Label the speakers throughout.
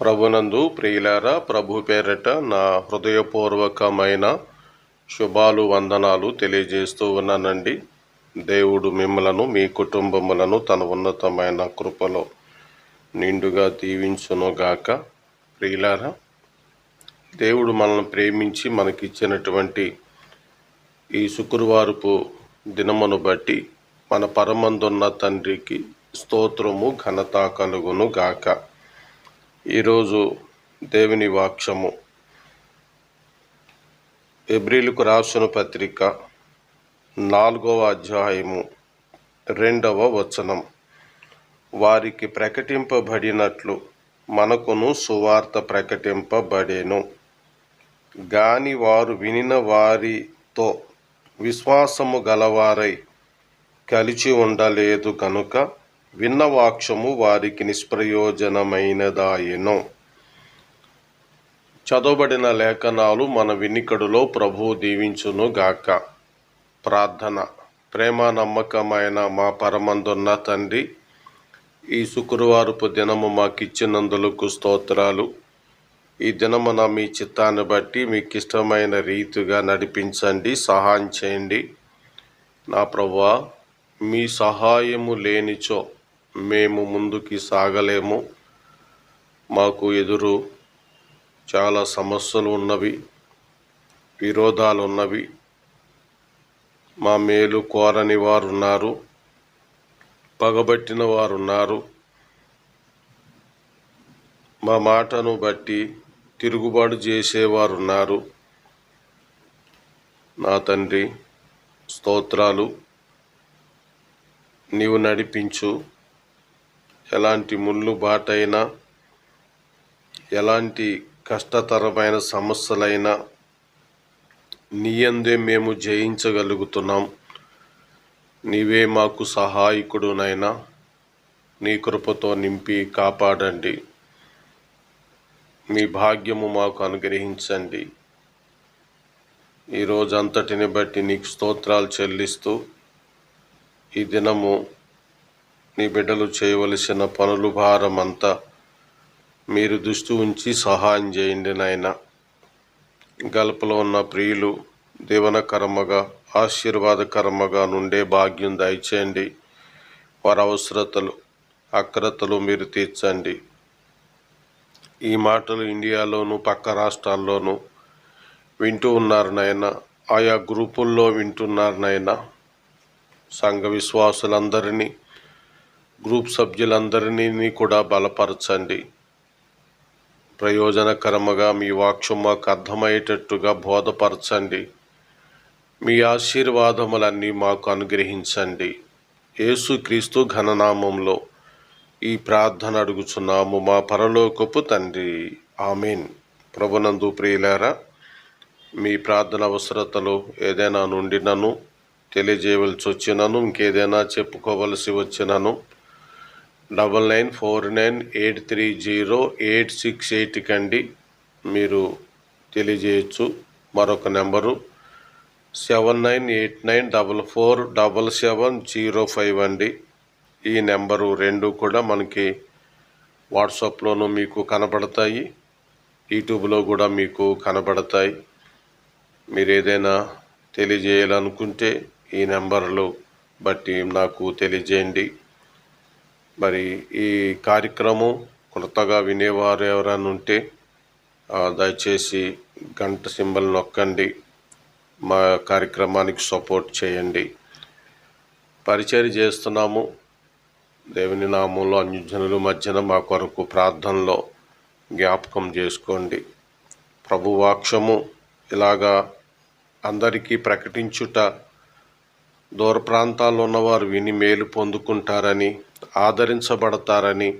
Speaker 1: ప్రభునందు ప్రియులారా ప్రభు పేరట నా హృదయపూర్వకమైన శుభాలు వందనాలు తెలియజేస్తూ ఉన్నానండి. దేవుడు మిమ్మలను మీ కుటుంబములను తన ఉన్నతమైన కృపలో నిండుగా దీవించునుగాక. ప్రియులారా దేవుడు మనల్ని ప్రేమించి మనకిచ్చినటువంటి ఈ శుక్రవారపు దినమును బట్టి మన పరమందున్న తండ్రికి స్తోత్రము ఘనత కలుగును గాక ఈరోజు దేవుని వాక్యము. ఎబ్రిల్కు రాసిన పత్రిక నాలుగవ అధ్యాయము రెండవ వచనం. వారికి ప్రకటింపబడినట్లు మనకును సువార్త ప్రకటింపబడేను. గాని వారు వినిన వారితో విశ్వాసము గలవారై కలిచి ఉండలేదు కనుక విన్న వాక్యము వారికి నిష్ప్రయోజనమైనదాయను. చదవబడిన లేఖనాలు మన వినికడులో ప్రభు దీవించును గాక ప్రార్థన. ప్రేమ నమ్మకమైన మా పరమందున్న తండ్రి ఈ శుక్రవారపు దినము మాకిచ్చినందులకు స్తోత్రాలు. ఈ దినమున మీ చిత్తాన్ని బట్టి మీకు ఇష్టమైన రీతిగా నడిపించండి సహాయం చేయండి. నా ప్రభా మీ సహాయము లేనిచో మేము ముందుకి సాగలేము. మాకు ఎదురు చాలా సమస్యలు ఉన్నవి విరోధాలు ఉన్నవి. మా మేలు కోరని వారు ఉన్నారు పగబట్టిన వారు ఉన్నారు మా మాటను బట్టి తిరుగుబాటు చేసేవారు ఉన్నారు నా తండ్రి స్తోత్రాలు నీవు నడిపించు. ఎలాంటి ముళ్ళు బాటైనా ఎలాంటి కష్టతరమైన సమస్యలైనా నీయందే మేము జయించగలుగుతున్నాం. నీవే మాకు సహాయకుడునైనా నీ కృపతో నింపి కాపాడండి. మీ భాగ్యము మాకు అనుగ్రహించండి. ఈ రోజంతటిని బట్టి నీకు స్తోత్రాలు చెల్లిస్తూ ఈ దినము నీ బిడ్డలు చేయవలసిన పనులు భారం అంతా మీరు దృష్టి ఉంచి సహాయం చేయండి నాయన. గల్పలో ఉన్న ప్రియులు దీవనకరమగా ఆశీర్వాదకరమగా నుండే భాగ్యం దయచేయండి. వారి అవసరతలు అక్రతలు మీరు తీర్చండి. ఈ మాటలు ఇండియాలోను పక్క రాష్ట్రాల్లోనూ వింటూ ఉన్నారు నాయన. ఆయా గ్రూపుల్లో వింటున్నారు నాయన. సంఘ విశ్వాసులందరినీ గ్రూప్ సభ్యులందరినీ కూడా బలపరచండి. ప్రయోజనకరముగా మీ వాక్యం మాకు అర్థమయ్యేటట్టుగా బోధపరచండి. మీ ఆశీర్వాదములన్నీ మాకు అనుగ్రహించండి. యేసుక్రీస్తు ఘననామంలో ఈ ప్రార్థన అడుగుచున్నాము. మా పరలోకపు తండ్రి. ఆమెన్. ప్రభునందు ప్రియులారా మీ ప్రార్థన అవసరతలు ఏదైనా నుండినను తెలియజేయవలసి వచ్చినను ఇంకేదైనా చెప్పుకోవలసి వచ్చినను double nine four nine eight three zero eight six ఎయిట్కి అండి మీరు తెలియజేయచ్చు. మరొక number seven nine eight nine double four double seven zero five అండి. ఈ నెంబరు రెండు కూడా మనకి వాట్సాప్లోనూ మీకు కనబడతాయి. యూట్యూబ్లో కూడా మీకు కనబడతాయి. మీరు ఏదైనా తెలియజేయాలనుకుంటే ఈ నెంబర్లు బట్టి నాకు తెలియజేయండి. మరి ఈ కార్యక్రమం కొత్తగా వినేవారు ఎవరైనా ఉంటే దయచేసి గంట సింబల్ నొక్కండి. మా కార్యక్రమానికి సపోర్ట్ చేయండి. పరిచయం చేస్తున్నాము. దేవుని నామంలో అన్యజనుల మధ్యన మా కొరకు ప్రార్థనలో జ్ఞాపకం చేసుకోండి. ప్రభువాక్షము ఇలాగా అందరికీ ప్రకటించుట దూర ప్రాంతాల్లో ఉన్నవారు విని మేలు పొందుకుంటారని ఆదరించబడతారని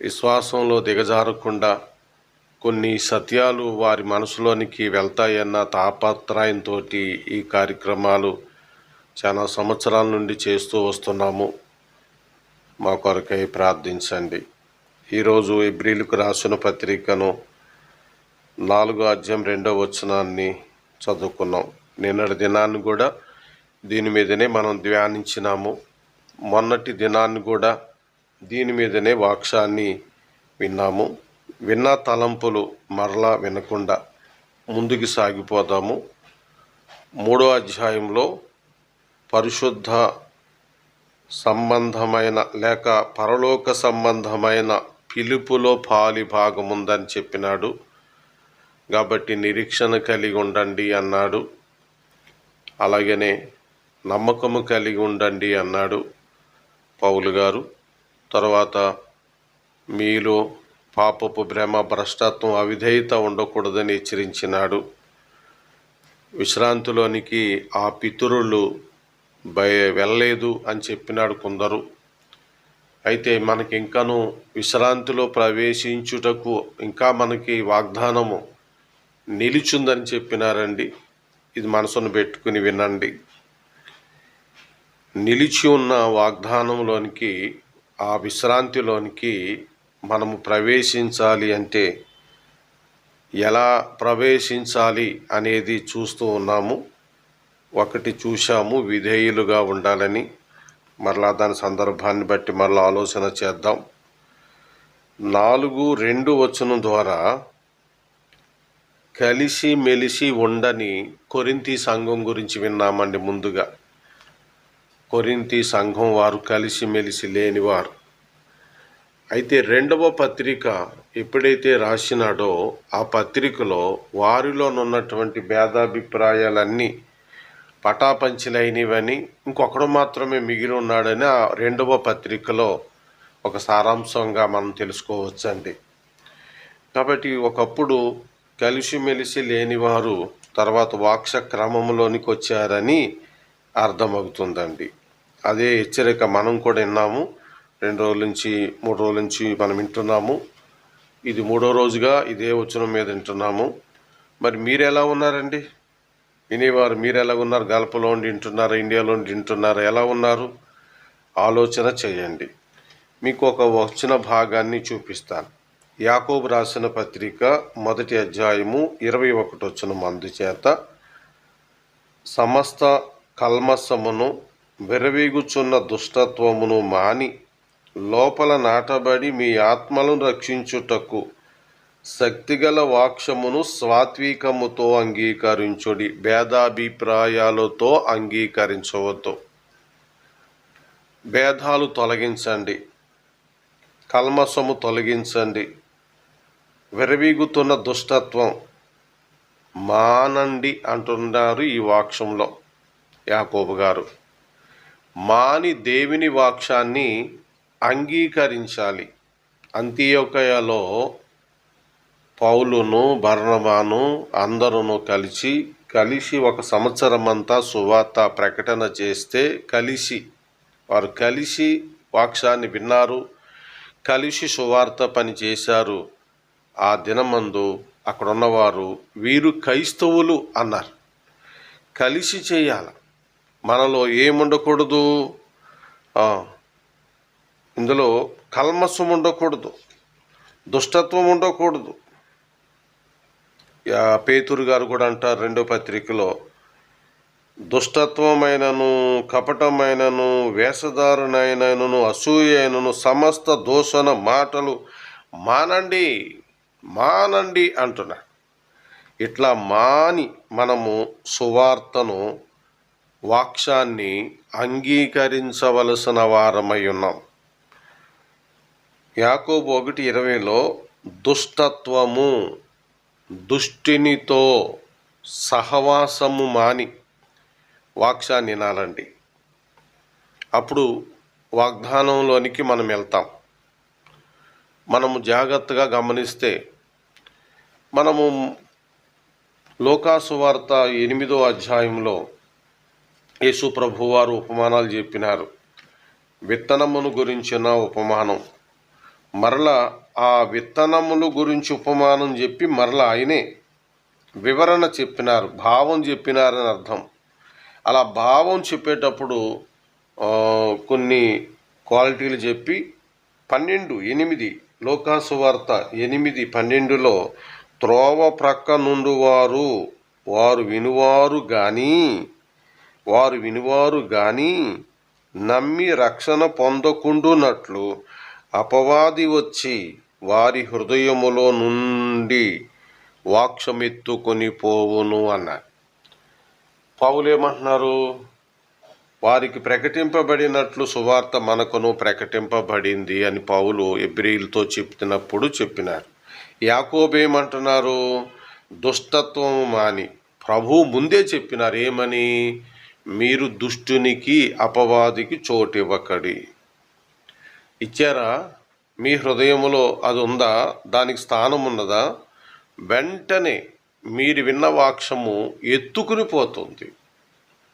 Speaker 1: విశ్వాసంలో దిగజారకుండా కొన్ని సత్యాలు వారి మనసులోనికి వెళ్తాయన్న తాపత్రయంతో ఈ కార్యక్రమాలు చాలా సంవత్సరాల నుండి చేస్తూ వస్తున్నాము. మా కొరకై ప్రార్థించండి. ఈరోజు ఎబ్రిలకు రాసిన పత్రికను నాలుగో అధ్యాయం రెండో వచనాన్ని చదువుకున్నాం. నిన్నటి దినాన్ని కూడా దీని మీదనే మనం ధ్యానించినాము. మొన్నటి దినాన్ని కూడా దీని మీదనే వాక్సాన్ని విన్నాము. విన్న తలంపులు మరలా వినకుండా ముందుకు సాగిపోదాము. మూడో అధ్యాయంలో పరిశుద్ధ సంబంధమైన లేక పరలోక సంబంధమైన పిలుపులో పాలి భాగం ఉందని చెప్పినాడు. కాబట్టి నిరీక్షణ కలిగి ఉండండి అన్నాడు. అలాగనే నమ్మకము కలిగి ఉండండి అన్నాడు. పౌలు గారు తర్వాత మీలో పాపపు భ్రమ భ్రష్టత్వం అవిధేయత ఉండకూడదని హెచ్చరించినాడు. విశ్రాంతిలోనికి ఆ పితరులు భయ వెళ్ళలేదు అని చెప్పినాడు కొందరు. అయితే మనకి ఇంకాను విశ్రాంతిలో ప్రవేశించుటకు ఇంకా మనకి వాగ్దానము నిలిచుందని చెప్పినారండి. ఇది మనసును పెట్టుకుని వినండి. నిలిచి ఉన్న వాగ్దానంలోనికి ఆ విశ్రాంతిలోనికి మనము ప్రవేశించాలి అంటే ఎలా ప్రవేశించాలి అనేది చూస్తూ ఉన్నాము. ఒకటి చూశాము విధేయులుగా ఉండాలని. మరలా దాని సందర్భాన్ని బట్టి మరలా ఆలోచన చేద్దాం. నాలుగు రెండు వచనం ద్వారా కలిసి మెలిసి ఉండని కొరింతి సంఘం గురించి విన్నామండి ముందుగా. కొరింతి సంఘం వారు కలిసి మెలిసి లేనివారు. అయితే రెండవ పత్రిక ఎప్పుడైతే రాసినాడో ఆ పత్రికలో వారిలోనున్నటువంటి భేదాభిప్రాయాలన్నీ పటాపంచలైనవని ఇంకొకడు మాత్రమే మిగిలి ఉన్నాడని ఆ రెండవ పత్రికలో ఒక సారాంశంగా మనం తెలుసుకోవచ్చండి. కాబట్టి ఒకప్పుడు కలిసిమెలిసి లేనివారు తర్వాత వాక్ష క్రమంలోనికి వచ్చారని అర్థమవుతుందండి. అదే హెచ్చరిక మనం కూడా విన్నాము. రెండు రోజుల నుంచి మూడు రోజుల నుంచి మనం వింటున్నాము. ఇది మూడో రోజుగా ఇదే వచనం మీద వింటున్నాము. మరి మీరు ఎలా ఉన్నారండి? వినేవారు మీరు ఎలా ఉన్నారు? గల్పలో ఉండి వింటున్నారా? ఇండియాలో ఉండి వింటున్నారా? ఎలా ఉన్నారు? ఆలోచన చేయండి. మీకు ఒక వచ్చిన భాగాన్ని చూపిస్తాను. యాకోబు రాసిన పత్రిక మొదటి అధ్యాయము ఇరవై ఒకటి వచ్చిన మందు చేత సమస్త కల్మసమును విరవీగుచున్న దుష్టత్వమును మాని లోపల నాటబడి మీ ఆత్మలను రక్షించుటకు శక్తిగల వాక్షమును స్వాత్వికముతో అంగీకరించుడి భేదాభిప్రాయాలతో అంగీకరించవద్దు. భేదాలు తొలగించండి కల్మసము తొలగించండి. విరవీగుతున్న దుష్టత్వం మానండి అంటున్నారు ఈ వాక్షంలో యాకోబు గారు. మాని దేవుని వాక్షాన్ని అంగీకరించాలి. అంత్యోకయలో పౌలును బర్ణమాను అందరూ కలిసి కలిసి ఒక సంవత్సరం అంతా సువార్త ప్రకటన చేస్తే కలిసి వారు కలిసి వాక్షాన్ని విన్నారు కలిసి సువార్త పని చేశారు. ఆ దినమందు అక్కడ ఉన్నవారు వీరు క్రైస్తవులు అన్నారు. కలిసి చేయాలి. మనలో ఏముండకూడదు? ఇందులో కల్మసం ఉండకూడదు. దుష్టత్వం ఉండకూడదు. యా- పేతురు గారు కూడా అంటారు రెండో పత్రికలో దుష్టత్వమైనను కపటమైనను వేషధారునైనను అసూయైనను సమస్త దోషణ మాటలు మానండి మానండి అంటున్నా ఇట్లా మాని మనము సువార్తను వాక్షాన్ని అంగీకరించవలసిన వారమై ఉన్నాం. యాకోబు ఒకటి ఇరవైలో దుష్టత్వము దుష్టినితో సహవాసము మాని వాక్షాన్ని నాలండి అప్పుడు వాగ్దానంలోనికి మనం వెళ్తాం. మనము జాగ్రత్తగా గమనిస్తే మనము లోకాసు వార్త ఎనిమిదో అధ్యాయంలో యేసు ప్రభు వారు ఉపమానాలు చెప్పినారు. విత్తనమును గురించిన ఉపమానం. మరలా ఆ విత్తనములు గురించి ఉపమానం చెప్పి మరలా ఆయనే వివరణ చెప్పినారు భావం చెప్పినారని అర్థం. అలా భావం చెప్పేటప్పుడు కొన్ని క్వాలిటీలు చెప్పి పన్నెండు ఎనిమిది లోకాసు వార్త ఎనిమిది పన్నెండులో త్రోవ ప్రక్క నుండి వారు వారు వినువారు కానీ వారు వినివారు గాని నమ్మి రక్షణ పొందకుండునట్లు అపవాది వచ్చి వారి హృదయములో నుండి వాక్షమెత్తుకొని పోవును అన్నారు పౌలేమంటున్నారు? వారికి ప్రకటింపబడినట్లు సువార్త మనకును ప్రకటింపబడింది అని పౌలు ఎబ్రిల్తో చెప్తున్నప్పుడు చెప్పినారు. యాకోబేమంటున్నారు? దుష్టత్వం మాని ప్రభు ముందే చెప్పినారు ఏమని? మీరు దుష్టునికి అపవాదికి చోటు ఇవ్వకడి ఇచ్చారా? మీ హృదయములో అది ఉందా దానికి స్థానం ఉన్నదా వెంటనే మీరు విన్న వాక్షము ఎత్తుకుని పోతుంది.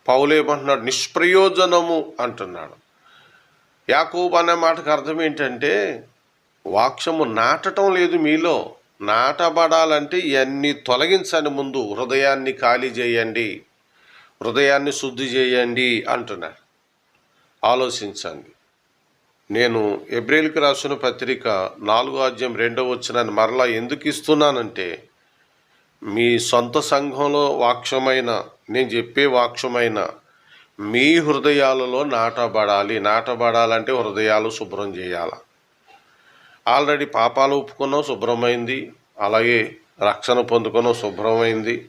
Speaker 1: పౌలేమంటున్నాడు నిష్ప్రయోజనము అంటున్నాడు. యాకూబ్ అనే మాటకు అర్థం ఏంటంటే వాక్షము నాటటం లేదు మీలో. నాటబడాలంటే ఇవన్నీ తొలగించండి ముందు హృదయాన్ని ఖాళీ చేయండి. హృదయాన్ని శుద్ధి చేయండి అంటున్నాడు. ఆలోచించండి. నేను ఎబ్రిల్కి రాసిన పత్రిక నాలుగో అధ్యాయం రెండవ వచ్చినాన్ని మరలా ఎందుకు ఇస్తున్నానంటే మీ సొంత సంఘంలో వాక్షమైన నేను చెప్పే వాక్షమైన మీ హృదయాలలో నాటబడాలి. నాటబడాలంటే హృదయాలు శుభ్రం చేయాల? ఆల్రెడీ పాపాలు ఒప్పుకున్నాం శుభ్రమైంది. అలాగే రక్షణ పొందుకున్నాం శుభ్రమైంది.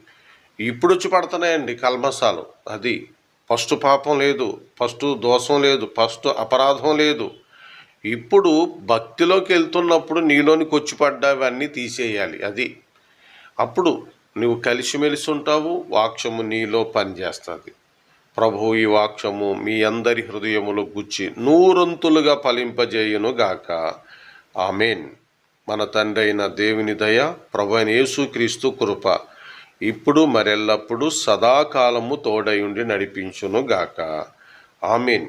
Speaker 1: ఇప్పుడు వచ్చి పడుతున్నాయండి కల్మసాలు అది ఫస్ట్ పాపం లేదు ఫస్ట్ దోషం లేదు ఫస్ట్ అపరాధం లేదు. ఇప్పుడు భక్తిలోకి వెళ్తున్నప్పుడు నీలోనికి వచ్చి పడ్డావన్నీ తీసేయాలి అది. అప్పుడు నువ్వు కలిసిమెలిసి ఉంటావు వాక్యము నీలో పనిచేస్తుంది. ప్రభు ఈ వాక్యము మీ అందరి హృదయములు గుచ్చి నూరంతులుగా ఫలింపజేయును గాక. ఆమెన్. మన తండ్రి అయిన దేవుని దయ ప్రభు అయిన యేసుక్రీస్తు కృప. ఇప్పుడు మరెల్లప్పుడు సదాకాలము తోడయుండి నడిపించును గాక ఆమెన్.